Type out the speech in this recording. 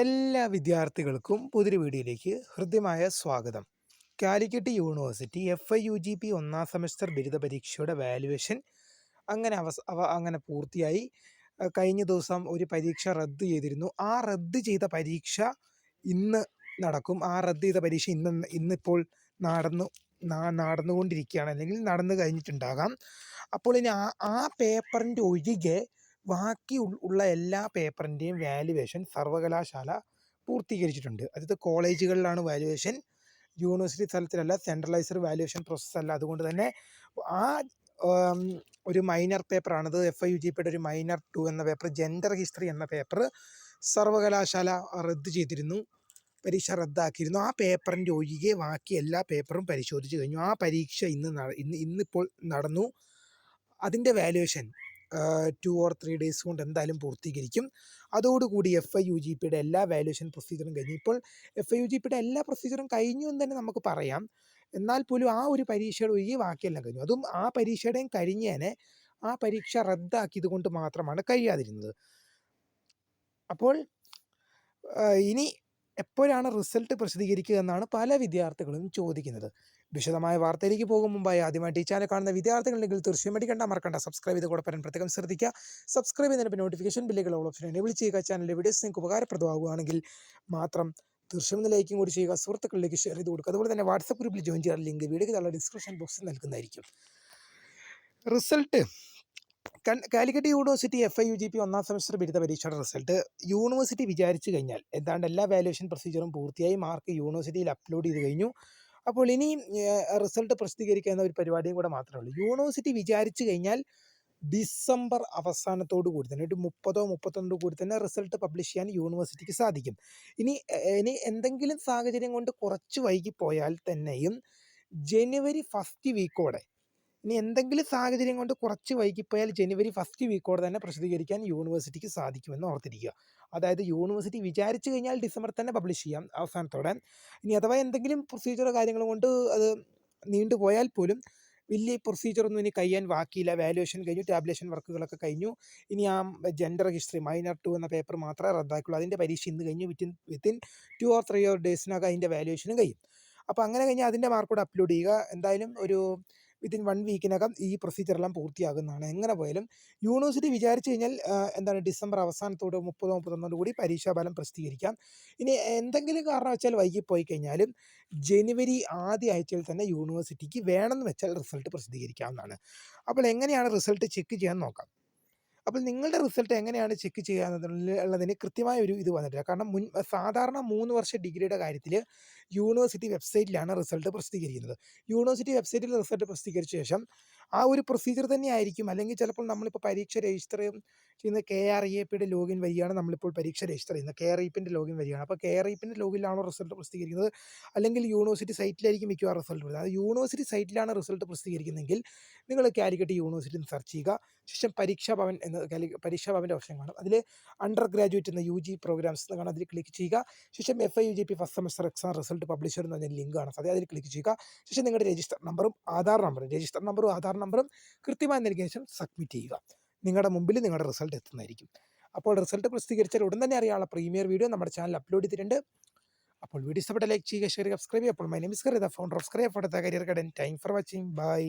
എല്ലാ വിദ്യാർത്ഥികൾക്കും പുതിരി വീഡിയോയിലേക്ക് ഹൃദ്യമായ സ്വാഗതം. Calicut university F I U G P ഒന്നാം സെമസ്റ്റർ ബിരുദ പരീക്ഷയുടെ വാല്യുവേഷൻ അങ്ങനെ അവസ അവ അങ്ങനെ പൂർത്തിയായി. കഴിഞ്ഞ ദിവസം ഒരു പരീക്ഷ റദ്ദ് ചെയ്തിരുന്നു. ആ റദ്ദ് ചെയ്ത പരീക്ഷ ഇന്ന് നടക്കും. ആ റദ്ദ് ചെയ്ത പരീക്ഷ ഇന്ന് ഇന്നിപ്പോൾ നടന്നു നടന്നുകൊണ്ടിരിക്കുകയാണ്. അല്ലെങ്കിൽ നടന്നു കഴിഞ്ഞിട്ടുണ്ടാകാം. അപ്പോൾ ഇനി ആ ആ പേപ്പറിന്റെ ഒഴികെ ബാക്കി ഉള്ള എല്ലാ പേപ്പറിന്റെയും വാല്യുവേഷൻ സർവകലാശാല പൂർത്തീകരിച്ചിട്ടുണ്ട്. അതായത് കോളേജുകളിലാണ് വാല്യുവേഷൻ യൂണിവേഴ്സിറ്റി തലത്തിലല്ല സെൻട്രലൈസ്ഡ് വാല്യുവേഷൻ പ്രോസസ്സ് അല്ല. അതുകൊണ്ട് തന്നെ ആ ഒരു മൈനർ പേപ്പറാണത് എഫ് ഐ യു ജി പിയുടെ ഒരു മൈനർ ടു എന്ന പേപ്പർ ജെൻഡർ ഹിസ്റ്ററി എന്ന പേപ്പർ സർവകലാശാല റദ്ദ് ചെയ്തിരുന്നു. പരീക്ഷ റദ്ദാക്കിയിരുന്നു. ആ പേപ്പറിന്റെ ഒഴികെ ബാക്കി എല്ലാ പേപ്പറും പരിശോധിച്ച് കഴിഞ്ഞു. ആ പരീക്ഷ ഇന്ന് ഇന്ന് ഇന്നിപ്പോൾ നടന്നു. അതിന്റെ valuation two or three days കൊണ്ട് എന്തായാലും പൂർത്തീകരിക്കും. അതോടുകൂടി എഫ് ഐ യു ജി പിയുടെ എല്ലാ വാല്യുവേഷൻ പ്രൊസീജറും കഴിഞ്ഞു. ഇപ്പോൾ എഫ് ഐ യു ജി പിയുടെ എല്ലാ പ്രൊസീജറും കഴിഞ്ഞു എന്ന് തന്നെ നമുക്ക് പറയാം. എന്നാൽ പോലും ആ ഒരു പരീക്ഷയുടെ ഒഴികെ ബാക്കിയെല്ലാം കഴിഞ്ഞു. അതും ആ പരീക്ഷയുടെയും കഴിഞ്ഞേനെ ആ പരീക്ഷ റദ്ദാക്കിയത് കൊണ്ട് മാത്രമാണ് കഴിയാതിരുന്നത്. അപ്പോൾ ഇനി എപ്പോഴാണ് റിസൾട്ട് പ്രസിദ്ധീകരിക്കുക എന്നാണ് പല വിദ്യാർത്ഥികളും ചോദിക്കുന്നത്. വിശദമായ വാർത്തയിലേക്ക് പോകും മുമ്പായി ആദ്യമായിട്ട് ഈ ചാനൽ കാണുന്ന വിദ്യാർത്ഥികളുണ്ടെങ്കിൽ തീർച്ചയായും മേടിക്കേണ്ട മറക്കണ്ട. സബ്സ്ക്രൈബ് ചെയ്ത് കൂടെ പ്രത്യേകം ശ്രദ്ധിക്കുക. സബ്സ്ക്രൈബ് ചെയ്തതിന് നോട്ടിഫിക്കേഷൻ ബില്ലുകൾ ഓൾ ഓപ്ഷൻ എനേബിൾ ചെയ്യുക ചാനലിലെ വീഡിയോസ് നിങ്ങൾക്ക് ഉപകാരപ്രദമാകുകയാണെങ്കിൽ മാത്രം തീർച്ചയായും ലൈക്കും കൂടി ചെയ്യുക. സുഹൃത്തുക്കളിലേക്ക് ഷെയർ ചെയ്ത് കൊടുക്കുക. അതുപോലെ തന്നെ വാട്സപ്പ് ഗ്രൂപ്പിൽ ജോയിൻ ചെയ്യാൻ ലിങ്ക് വീഡിയോ താഴെ ഡിസ്ക്രിപ്ഷൻ ബോക്സിൽ നൽകുന്നതായിരിക്കും. Result Calicut university F I U G P ഒന്നാം സെമസ്റ്റർ ബിരുദ പരീക്ഷയുടെ റിസൾട്ട് യൂണിവേഴ്സിറ്റി വിചാരിച്ചു കഴിഞ്ഞാൽ ഏതാണ്ട് എല്ലാ വാല്യുവേഷൻ പ്രൊസീജിയറും പൂർത്തിയായി മാർക്ക് യൂണിവേഴ്സിറ്റിയിൽ അപ്ലോഡ് ചെയ്ത് കഴിഞ്ഞു. അപ്പോൾ ഇനി റിസൾട്ട് പ്രസിദ്ധീകരിക്കുന്ന ഒരു പരിപാടിയും കൂടെ മാത്രമേ ഉള്ളൂ. യൂണിവേഴ്സിറ്റി വിചാരിച്ചു കഴിഞ്ഞാൽ ഡിസംബർ അവസാനത്തോടു കൂടി തന്നെ ഒരു മുപ്പതോ മുപ്പത്തൊന്നോ കൂടി തന്നെ റിസൾട്ട് പബ്ലിഷ് ചെയ്യാൻ യൂണിവേഴ്സിറ്റിക്ക് സാധിക്കും. ഇനി ഇനി എന്തെങ്കിലും സാഹചര്യം കൊണ്ട് കുറച്ച് വൈകിപ്പോയാൽ തന്നെയും ജനുവരി ഫസ്റ്റ് വീക്കോടെ ഇനി എന്തെങ്കിലും സാഹചര്യം കൊണ്ട് കുറച്ച് വൈകിപ്പോയാൽ ജനുവരി ഫസ്റ്റ് വീക്കോടെ തന്നെ പ്രസിദ്ധീകരിക്കാൻ യൂണിവേഴ്സിറ്റിക്ക് സാധിക്കുമെന്ന് ഓർത്തിരിക്കുക. അതായത് യൂണിവേഴ്സിറ്റി വിചാരിച്ചു കഴിഞ്ഞാൽ ഡിസംബർ തന്നെ പബ്ലിഷ് ചെയ്യാം അവസാനത്തോടെ. ഇനി അഥവാ എന്തെങ്കിലും പ്രൊസീജിയറോ കാര്യങ്ങളും കൊണ്ട് അത് നീണ്ടുപോയാൽ പോലും വലിയ പ്രൊസീജിയറൊന്നും ഇനി കഴിയാൻ ബാക്കിയില്ല. വാല്യുവേഷൻ കഴിഞ്ഞു ടാബ്ലേഷൻ വർക്കുകളൊക്കെ കഴിഞ്ഞു. ഇനി ആ ജെൻഡർ ഹിസ്റ്ററി മൈനർ ടു എന്ന പേപ്പർ മാത്രമേ റദ്ദാക്കുള്ളൂ അതിന്റെ പരീക്ഷ ഇന്ന് കഴിഞ്ഞു within within two or three or ഡേയ്സിനൊക്കെ അതിന്റെ വാല്യുവേഷനും കഴിയും. അപ്പോൾ അങ്ങനെ കഴിഞ്ഞാൽ അതിന്റെ മാർക്ക് കൂടെ അപ്ലോഡ് ചെയ്യുക. എന്തായാലും ഒരു വിത്തിൻ വൺ വീക്കിനകം ഈ പ്രൊസീജിയർ എല്ലാം പൂർത്തിയാകുന്നതാണ്. എങ്ങനെ പോയാലും യൂണിവേഴ്സിറ്റി വിചാരിച്ചു കഴിഞ്ഞാൽ എന്താണ് ഡിസംബർ അവസാനത്തോട് മുപ്പതോ മുപ്പത്തൊന്നോട് കൂടി പരീക്ഷാഫലം പ്രസിദ്ധീകരിക്കാം. ഇനി എന്തെങ്കിലും കാരണം വെച്ചാൽ വൈകിപ്പോയി കഴിഞ്ഞാലും ജനുവരി ആദ്യ ആഴ്ചയിൽ തന്നെ യൂണിവേഴ്സിറ്റിക്ക് വേണമെന്ന് വെച്ചാൽ റിസൾട്ട് പ്രസിദ്ധീകരിക്കാവുന്നതാണ്. അപ്പോൾ എങ്ങനെയാണ് റിസൾട്ട് ചെക്ക് ചെയ്യാൻ നോക്കാം? അപ്പോൾ നിങ്ങളുടെ റിസൾട്ട് എങ്ങനെയാണ് ചെക്ക് ചെയ്യാന്നുള്ളതിന് കൃത്യമായ ഒരു ഇത് വന്നിട്ടില്ല. കാരണം മുൻ സാധാരണ മൂന്ന് വർഷ ഡിഗ്രിയുടെ കാര്യത്തിൽ യൂണിവേഴ്സിറ്റി വെബ്സൈറ്റിലാണ് റിസൾട്ട് പ്രസിദ്ധീകരിക്കുന്നത്. യൂണിവേഴ്സിറ്റി വെബ്സൈറ്റിൽ റിസൾട്ട് പ്രസിദ്ധീകരിച്ച ശേഷം ആ ഒരു പ്രൊസീജിയർ തന്നെ ആയിരിക്കും അല്ലെങ്കിൽ ചിലപ്പോൾ നമ്മളിപ്പോൾ പരീക്ഷ രജിസ്റ്റർ ചെയ്യുന്ന കെ ആർ ഇ പിയുടെ ലോഗിൻ വഴിയാണ് നമ്മളിപ്പോൾ പരീക്ഷ രജിസ്റ്റർ ചെയ്യുന്നത്. കെ ആർ ഇ പിന്റെ ലോഗിൻ വഴിയാണ് അപ്പോൾ കെ ആർ ഇ പിന്റെ ലോഗിലാണോ റിസൾട്ട് പ്രസിദ്ധീകരിക്കുന്നത്? അല്ലെങ്കിൽ യൂണിവേഴ്സിറ്റി സൈറ്റിലായിരിക്കും മിക്കവാറും റിസൾട്ട് വരുന്നത്. അത് യൂണിവേഴ്സിറ്റി സൈറ്റിലാണ് റിസൾട്ട് പ്രസിദ്ധീകരിക്കുന്നതെങ്കിൽ നിങ്ങൾ കാലിക്കറ്റ് യൂണിവേഴ്സിറ്റി സെർച്ച് ചെയ്യുക. ശേഷം പരീക്ഷാ ഭവൻ എന്ന പരീക്ഷാ ഭവന്റെ ഓപ്ഷൻ കാണും. അതിൽ അണ്ടർ ഗ്രാജുവേറ്റ് എന്ന യു ജി പ്രോഗ്രാംസ് എന്ന് കാണാം. അതിൽ ക്ലിക്ക് ചെയ്യുക. ശേഷം F I U G P first semester exam result publisher എന്ന് ലിങ്ക് കാണാം. അതെ അതിൽ ക്ലിക്ക് ചെയ്യുക. ശേഷം നിങ്ങളുടെ രജിസ്റ്റർ നമ്പറും ആധാർ നമ്പറും രജിസ്റ്റർ നമ്പറും ആധാർ നമ്പറും കൃത്യമായി നൽകിയ ശേഷം സബ്മിറ്റ് ചെയ്യുക. നിങ്ങളുടെ മുമ്പിൽ നിങ്ങളുടെ റിസൾട്ട് എത്തുന്നതായിരിക്കും. അപ്പോൾ റിസൾട്ട് പ്രസിദ്ധീകരിച്ചാൽ ഉടൻ തന്നെ അറിയാനുള്ള പ്രീമിയർ വീഡിയോ നമ്മുടെ ചാനൽ അപ്ലോഡ് ചെയ്തിട്ടുണ്ട്. അപ്പോൾ വീഡിയോ ഇഷ്ടപ്പെട്ട ലൈക്ക് ചെയ്യുക ഷെയർ സബ്സ്ക്രൈബ് ചെയ്യുക. അപ്പോൾ my name is Kariya founder of scribe photo career guidance time for watching bye